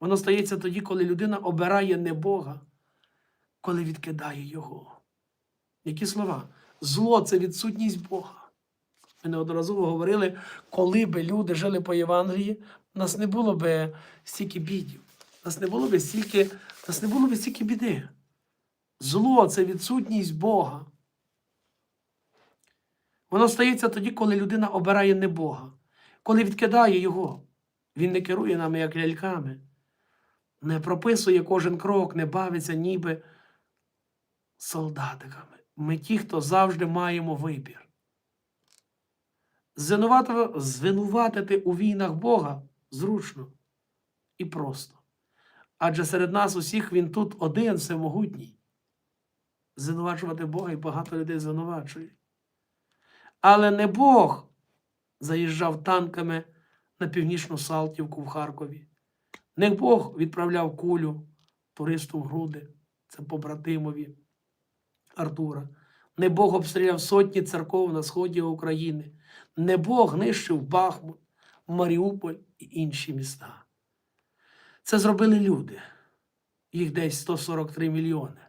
Воно стається тоді, коли людина обирає не Бога, коли відкидає Його. Які слова? Зло це відсутність Бога. Ми неодноразово говорили, коли би люди жили по Євангелії, нас не було би стільки бідів, нас не було би стільки, нас не було би стільки біди. Зло це відсутність Бога. Воно стається тоді, коли людина обирає не Бога, коли відкидає Його. Він не керує нами як ляльками, не прописує кожен крок, не бавиться ніби солдатиками. Ми ті, хто завжди маємо вибір. Звинуватити, у війнах Бога зручно і просто. Адже серед нас усіх він тут один всемогутній. Звинувачувати Бога і багато людей звинувачують. Але не Бог заїжджав танками на північну Салтівку в Харкові. Не Бог відправляв кулю туристу в груди, це побратимові Артура. Не Бог обстріляв сотні церков на сході України. Не Бог нищив Бахмут, Маріуполь і інші міста. Це зробили люди. Їх десь 143 мільйони.